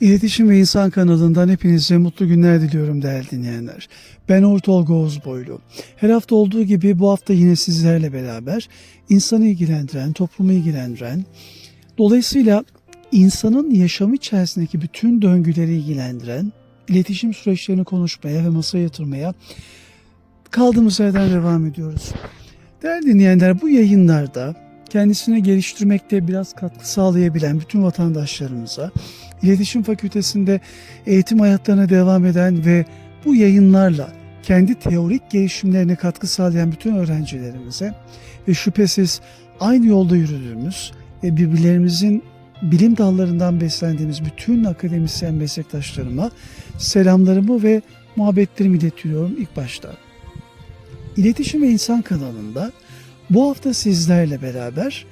İletişim ve İnsan kanalından hepinize mutlu günler diliyorum değerli dinleyenler. Ben Ortol Oğuz Boylu. Her hafta olduğu gibi bu hafta yine sizlerle beraber insanı ilgilendiren, toplumu ilgilendiren, dolayısıyla insanın yaşamı içerisindeki bütün döngüleri ilgilendiren iletişim süreçlerini konuşmaya ve masaya yatırmaya kaldığımız yerden devam ediyoruz. Değerli dinleyenler bu yayınlarda kendisini geliştirmekte biraz katkı sağlayabilen bütün vatandaşlarımıza İletişim Fakültesinde eğitim hayatlarına devam eden ve bu yayınlarla kendi teorik gelişimlerine katkı sağlayan bütün öğrencilerimize ve şüphesiz aynı yolda yürüdüğümüz ve birbirlerimizin bilim dallarından beslendiğimiz bütün akademisyen meslektaşlarıma selamlarımı ve muhabbetlerimi iletiyorum ilk başta. İletişim ve İnsan kanalında bu hafta sizlerle beraber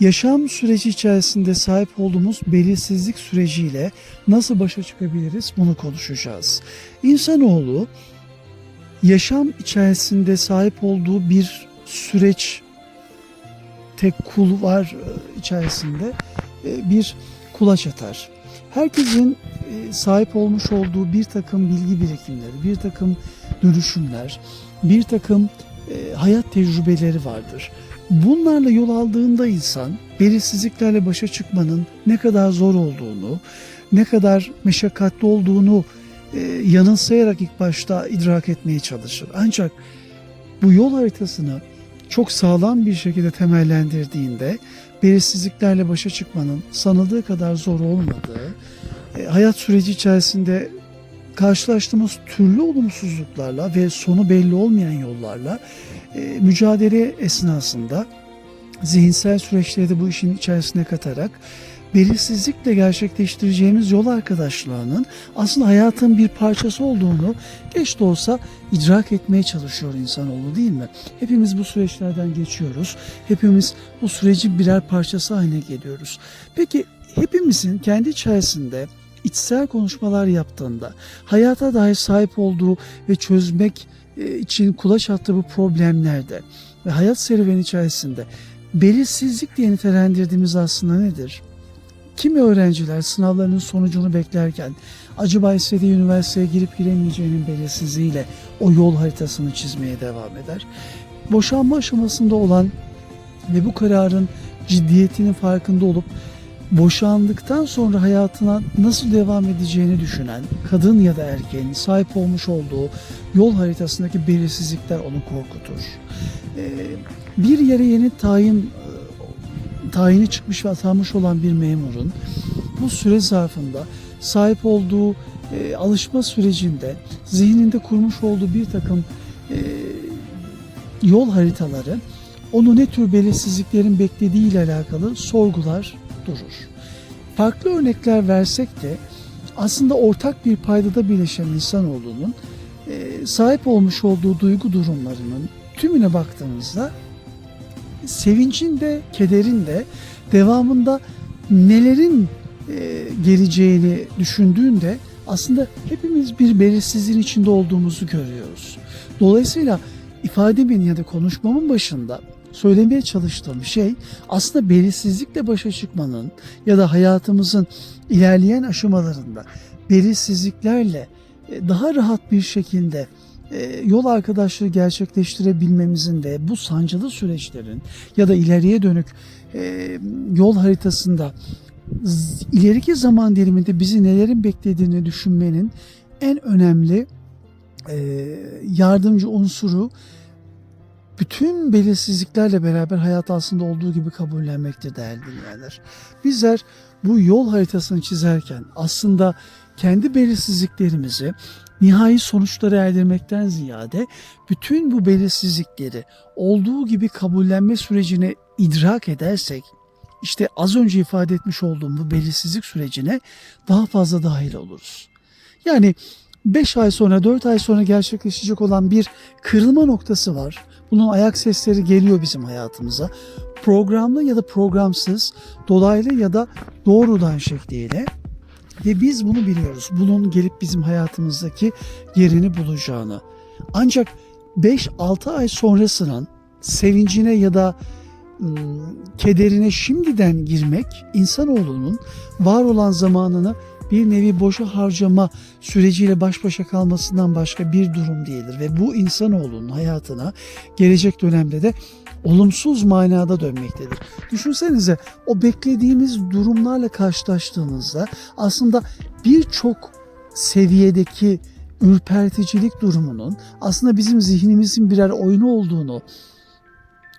yaşam süreci içerisinde sahip olduğumuz belirsizlik süreciyle nasıl başa çıkabiliriz bunu konuşacağız. İnsanoğlu yaşam içerisinde sahip olduğu bir süreç tek kul var e, içerisinde e, bir kulaç atar. Herkesin e, sahip olmuş olduğu bir takım bilgi birikimleri, bir takım dönüşümler, bir takım e, hayat tecrübeleri vardır. Bunlarla yol aldığında insan belirsizliklerle başa çıkmanın ne kadar zor olduğunu, ne kadar meşakkatli olduğunu e, yanılsayarak ilk başta idrak etmeye çalışır. Ancak bu yol haritasını çok sağlam bir şekilde temellendirdiğinde belirsizliklerle başa çıkmanın sanıldığı kadar zor olmadığı, e, hayat süreci içerisinde karşılaştığımız türlü olumsuzluklarla ve sonu belli olmayan yollarla e, mücadele esnasında zihinsel süreçleri de bu işin içerisine katarak belirsizlikle gerçekleştireceğimiz yol arkadaşlığının aslında hayatın bir parçası olduğunu geç de olsa idrak etmeye çalışıyor insanoğlu değil mi? Hepimiz bu süreçlerden geçiyoruz. Hepimiz bu sürecin birer parçası haline geliyoruz. Peki hepimizin kendi içerisinde içsel konuşmalar yaptığında hayata dair sahip olduğu ve çözmek e, için kulaç attığı bu problemlerde ve hayat serüveni içerisinde belirsizlik diye nitelendirdiğimiz aslında nedir? Kimi öğrenciler sınavlarının sonucunu beklerken acaba istediği üniversiteye girip giremeyeceğinin belirsizliğiyle o yol haritasını çizmeye devam eder. Boşanma aşamasında olan ve bu kararın ciddiyetinin farkında olup boşandıktan sonra hayatına nasıl devam edeceğini düşünen kadın ya da erkeğin sahip olmuş olduğu yol haritasındaki belirsizlikler onu korkutur. Ee, bir yere yeni tayin tayini çıkmış ve atanmış olan bir memurun bu süre zarfında sahip olduğu e, alışma sürecinde zihninde kurmuş olduğu bir takım e, yol haritaları onu ne tür belirsizliklerin beklediği ile alakalı sorgular durur. Farklı örnekler versek de aslında ortak bir paydada birleşen insanoğlunun e, sahip olmuş olduğu duygu durumlarının tümüne baktığımızda sevincin de kederin de devamında nelerin e, geleceğini düşündüğünde aslında hepimiz bir belirsizliğin içinde olduğumuzu görüyoruz. Dolayısıyla ifademin ya da konuşmamın başında söylemeye çalıştığım şey aslında belirsizlikle başa çıkmanın ya da hayatımızın ilerleyen aşamalarında belirsizliklerle e, daha rahat bir şekilde e, yol arkadaşlığı gerçekleştirebilmemizin ve bu sancılı süreçlerin ya da ileriye dönük e, yol haritasında ileriki zaman diliminde bizi nelerin beklediğini düşünmenin en önemli yardımcı unsuru bütün belirsizliklerle beraber hayat aslında olduğu gibi kabullenmektir değerli dinleyenler. Bizler bu yol haritasını çizerken aslında kendi belirsizliklerimizi nihai sonuçlara erdirmekten ziyade bütün bu belirsizlikleri olduğu gibi kabullenme sürecine idrak edersek işte az önce ifade etmiş olduğum bu belirsizlik sürecine daha fazla dahil oluruz. Yani 5 ay sonra 4 ay sonra gerçekleşecek olan bir kırılma noktası var. Bunun ayak sesleri geliyor bizim hayatımıza. Programlı ya da programsız, dolaylı ya da doğrudan şekliyle ve biz bunu biliyoruz. Bunun gelip bizim hayatımızdaki yerini bulacağını. Ancak 5-6 ay sonrasının sevincine ya da ım, kederine şimdiden girmek insanoğlunun var olan zamanını bir nevi boşa harcama süreciyle baş başa kalmasından başka bir durum değildir. Ve bu insanoğlunun hayatına gelecek dönemde de olumsuz manada dönmektedir. Düşünsenize o beklediğimiz durumlarla karşılaştığımızda aslında birçok seviyedeki ürperticilik durumunun aslında bizim zihnimizin birer oyunu olduğunu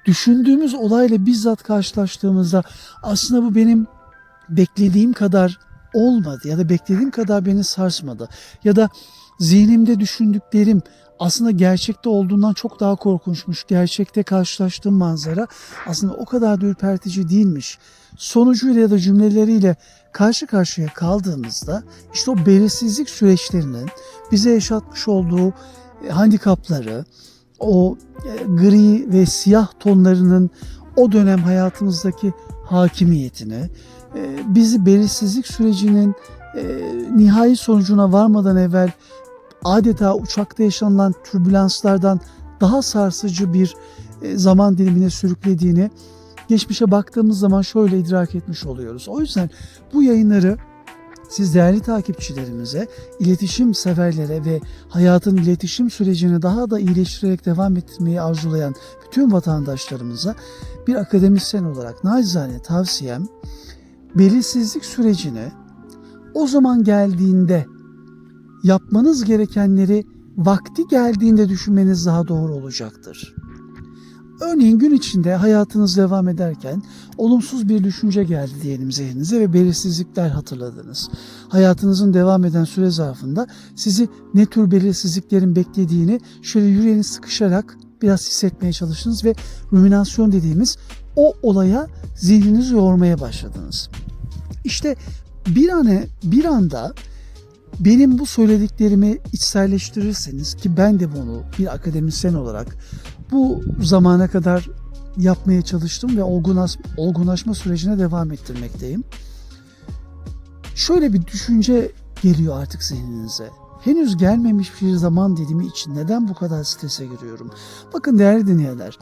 düşündüğümüz olayla bizzat karşılaştığımızda aslında bu benim beklediğim kadar olmadı ya da beklediğim kadar beni sarsmadı ya da zihnimde düşündüklerim aslında gerçekte olduğundan çok daha korkunçmuş. Gerçekte karşılaştığım manzara aslında o kadar da ürpertici değilmiş. Sonucuyla ya da cümleleriyle karşı karşıya kaldığımızda işte o belirsizlik süreçlerinin bize yaşatmış olduğu e, handikapları, o e, gri ve siyah tonlarının o dönem hayatımızdaki hakimiyetini, bizi belirsizlik sürecinin e, nihai sonucuna varmadan evvel adeta uçakta yaşanılan türbülanslardan daha sarsıcı bir e, zaman dilimine sürüklediğini geçmişe baktığımız zaman şöyle idrak etmiş oluyoruz. O yüzden bu yayınları siz değerli takipçilerimize, iletişim severlere ve hayatın iletişim sürecini daha da iyileştirerek devam ettirmeyi arzulayan bütün vatandaşlarımıza bir akademisyen olarak nacizane tavsiyem belirsizlik sürecini o zaman geldiğinde yapmanız gerekenleri vakti geldiğinde düşünmeniz daha doğru olacaktır. Örneğin gün içinde hayatınız devam ederken olumsuz bir düşünce geldi diyelim zihninize ve belirsizlikler hatırladınız. Hayatınızın devam eden süre zarfında sizi ne tür belirsizliklerin beklediğini şöyle yüreğiniz sıkışarak biraz hissetmeye çalıştınız ve ruminasyon dediğimiz o olaya zihninizi yormaya başladınız. İşte bir ane bir anda benim bu söylediklerimi içselleştirirseniz ki ben de bunu bir akademisyen olarak bu zamana kadar yapmaya çalıştım ve olgunlaş, olgunlaşma sürecine devam ettirmekteyim. Şöyle bir düşünce geliyor artık zihninize. Henüz gelmemiş bir zaman dilimi için neden bu kadar strese giriyorum? Bakın değerli dinleyenler,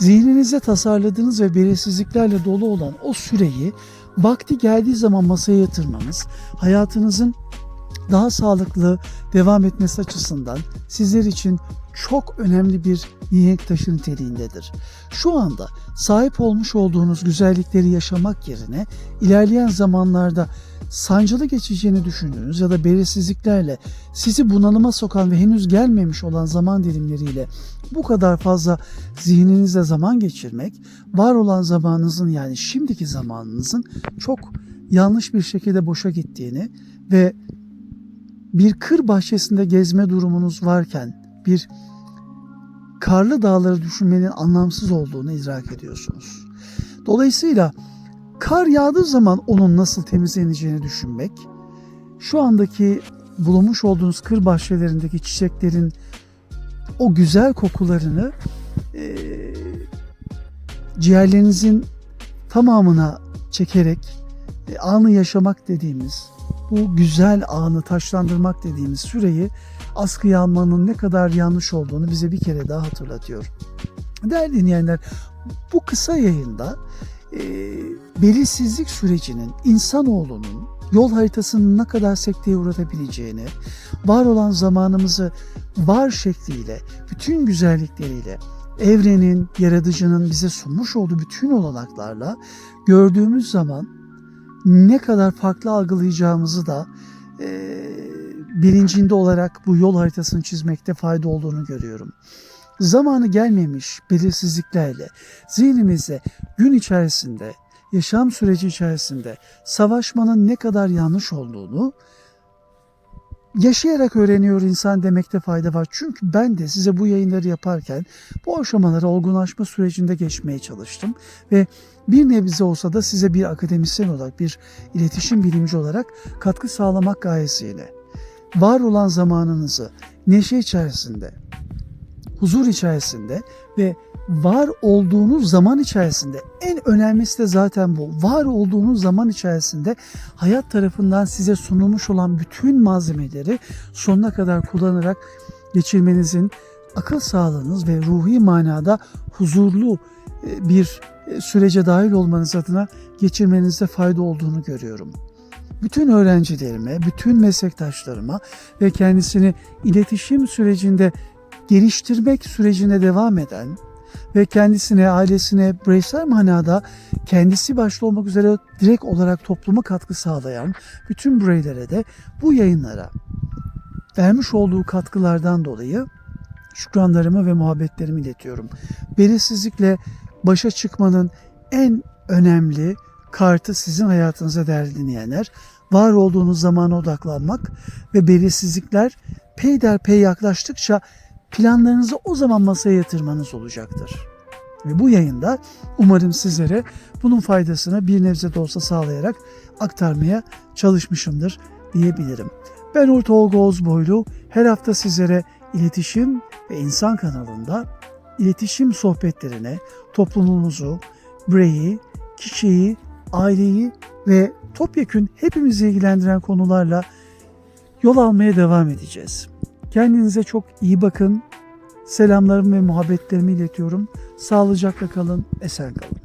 zihninize tasarladığınız ve belirsizliklerle dolu olan o süreyi vakti geldiği zaman masaya yatırmanız, hayatınızın daha sağlıklı devam etmesi açısından sizler için çok önemli bir mihenk taşı niteliğindedir. Şu anda sahip olmuş olduğunuz güzellikleri yaşamak yerine ilerleyen zamanlarda sancılı geçeceğini düşündüğünüz ya da belirsizliklerle sizi bunalıma sokan ve henüz gelmemiş olan zaman dilimleriyle bu kadar fazla zihninizde zaman geçirmek, var olan zamanınızın yani şimdiki zamanınızın çok yanlış bir şekilde boşa gittiğini ve bir kır bahçesinde gezme durumunuz varken bir karlı dağları düşünmenin anlamsız olduğunu idrak ediyorsunuz. Dolayısıyla kar yağdığı zaman onun nasıl temizleneceğini düşünmek, şu andaki bulunmuş olduğunuz kır bahçelerindeki çiçeklerin o güzel kokularını e, ciğerlerinizin tamamına çekerek e, anı yaşamak dediğimiz bu güzel anı taşlandırmak dediğimiz süreyi askıya almanın ne kadar yanlış olduğunu bize bir kere daha hatırlatıyor. Değerli dinleyenler bu kısa yayında e, belirsizlik sürecinin insanoğlunun yol haritasının ne kadar sekteye uğratabileceğini, var olan zamanımızı var şekliyle, bütün güzellikleriyle, evrenin, yaratıcının bize sunmuş olduğu bütün olanaklarla gördüğümüz zaman ne kadar farklı algılayacağımızı da e, bilincinde olarak bu yol haritasını çizmekte fayda olduğunu görüyorum. Zamanı gelmemiş belirsizliklerle zihnimizde gün içerisinde, yaşam süreci içerisinde savaşmanın ne kadar yanlış olduğunu yaşayarak öğreniyor insan demekte fayda var. Çünkü ben de size bu yayınları yaparken bu aşamaları olgunlaşma sürecinde geçmeye çalıştım ve bir nebze olsa da size bir akademisyen olarak, bir iletişim bilimci olarak katkı sağlamak gayesiyle var olan zamanınızı neşe içerisinde, huzur içerisinde ve var olduğunuz zaman içerisinde en önemlisi de zaten bu. Var olduğunuz zaman içerisinde hayat tarafından size sunulmuş olan bütün malzemeleri sonuna kadar kullanarak geçirmenizin akıl sağlığınız ve ruhi manada huzurlu bir sürece dahil olmanız adına geçirmenizde fayda olduğunu görüyorum. bütün öğrencilerime, bütün meslektaşlarıma ve kendisini iletişim sürecinde geliştirmek sürecine devam eden ve kendisine, ailesine bireysel manada kendisi başta olmak üzere direkt olarak topluma katkı sağlayan bütün bireylere de bu yayınlara vermiş olduğu katkılardan dolayı şükranlarımı ve muhabbetlerimi iletiyorum. Belirsizlikle başa çıkmanın en önemli kartı sizin hayatınıza değerli dinleyenler. Var olduğunuz zamana odaklanmak ve belirsizlikler peyderpey yaklaştıkça planlarınızı o zaman masaya yatırmanız olacaktır. Ve bu yayında umarım sizlere bunun faydasını bir nebze de olsa sağlayarak aktarmaya çalışmışımdır diyebilirim. Ben Uğur Olga Ozboylu. Her hafta sizlere iletişim ve insan kanalında iletişim sohbetlerine toplumumuzu, bireyi, kişiyi, aileyi ve topyekün hepimizi ilgilendiren konularla yol almaya devam edeceğiz. Kendinize çok iyi bakın. Selamlarımı ve muhabbetlerimi iletiyorum. Sağlıcakla kalın, esen kalın.